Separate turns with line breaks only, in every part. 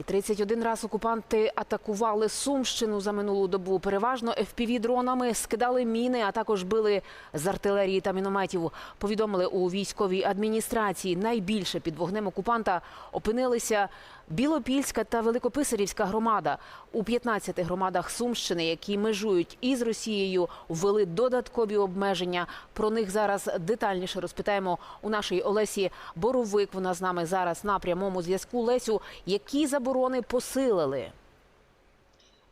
І 31 раз окупанти атакували Сумщину за минулу добу. Переважно fpv дронами скидали міни, а також били з артилерії та мінометів. Повідомили у військовій адміністрації. Найбільше під вогнем окупанта опинилися Білопільська та Великописарівська громада. У 15 громадах Сумщини, які межують із Росією, ввели додаткові обмеження. Про них зараз детальніше розпитаємо у нашої Олесі Боровик. Вона з нами зараз на прямому зв'язку. Лесю, які заборони посилили?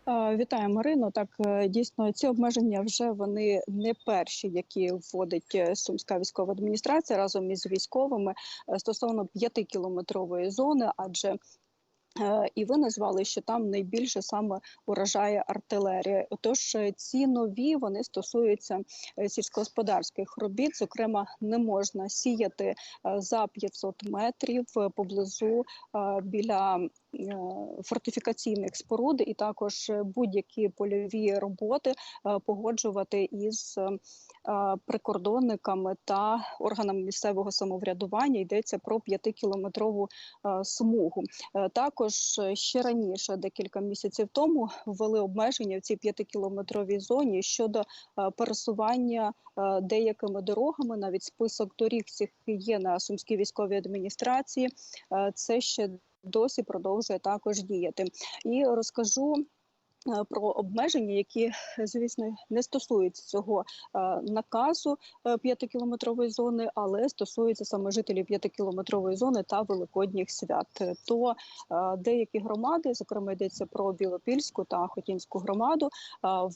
Вітаю, Марино. Так е, дійсно ці обмеження вже вони не перші, які вводить е, сумська військова адміністрація разом із військовими е, стосовно п'ятикілометрової зони, адже і ви назвали, що там найбільше саме уражає артилерія. Отож, е, ці нові вони стосуються е, сільськогосподарських робіт. Зокрема, не можна сіяти е, за 500 метрів е, поблизу е, біля е, фортифікаційних споруд, і також е, будь-які польові роботи е, погоджувати із е, е, прикордонниками та органами місцевого самоврядування. Йдеться про п'ятикілометрову е, смугу. Е, Також е, ще раніше, декілька місяців тому, ввели обмеження в цій п'ятикілометровій зоні щодо е, пересування е, деякими дорогами. Навіть список доріг цих є на сумській військовій адміністрації. Е, Це ще досі продовжує також діяти. І розкажу. Е, Про обмеження, які, звісно, не стосуються цього е, наказу е, п'ятикілометрової зони, але стосуються саме жителів п'ятикілометрової зони та великодніх свят. То деякі громади, зокрема йдеться про Білопільську та Хотінську громаду,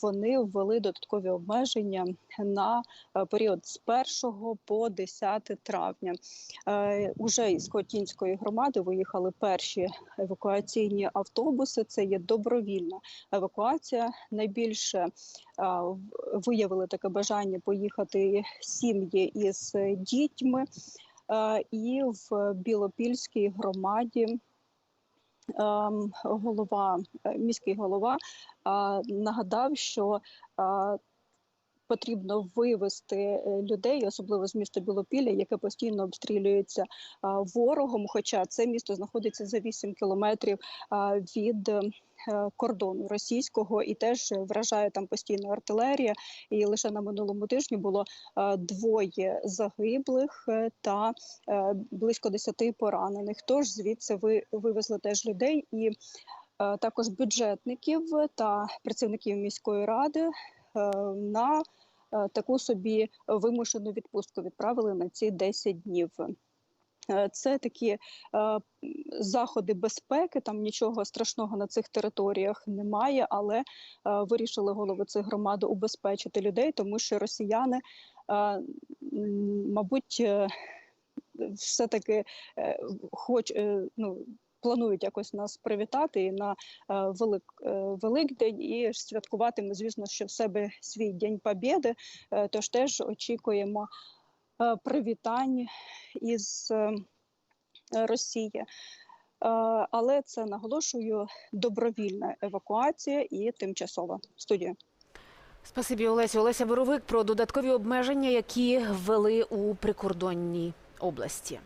вони ввели додаткові обмеження на період з 1 по 10 травня. Уже із Хотінської громади виїхали перші евакуаційні автобуси. Це є добровільна евакуація. Найбільше виявили таке бажання поїхати сім'ї із е, дітьми. Е, І в Білопільській громаді ем, голова, е, міський голова нагадав, що потрібно вивести е, людей, особливо з міста Білопілля, яке постійно обстрілюється ворогом. Хоча це місто знаходиться за 8 кілометрів від е, кордону російського і теж вражає там постійно артилерія. І лише на минулому тижні було е, двоє загиблих е, та е, близько 10 поранених. Тож звідси ви вивезли теж людей і е, також бюджетників та працівників міської ради е, на е, таку собі вимушену відпустку відправили на ці 10 днів. Е, Це такі е, заходи безпеки. Там нічого страшного на цих територіях немає, але е, вирішили голови цих громад убезпечити людей, тому що росіяни, е, мабуть, е, все таки хоч е, ну. Планують якось нас привітати і на е, велик, е, Великдень і святкуватиме, звісно, що в себе свій День Побєди. Е, тож теж очікуємо е, привітань із е, Росії. Е, Але це наголошую добровільна евакуація і тимчасова студія.
Спасибі, Олесі. Олеся Боровик про додаткові обмеження, які ввели у прикордонній області.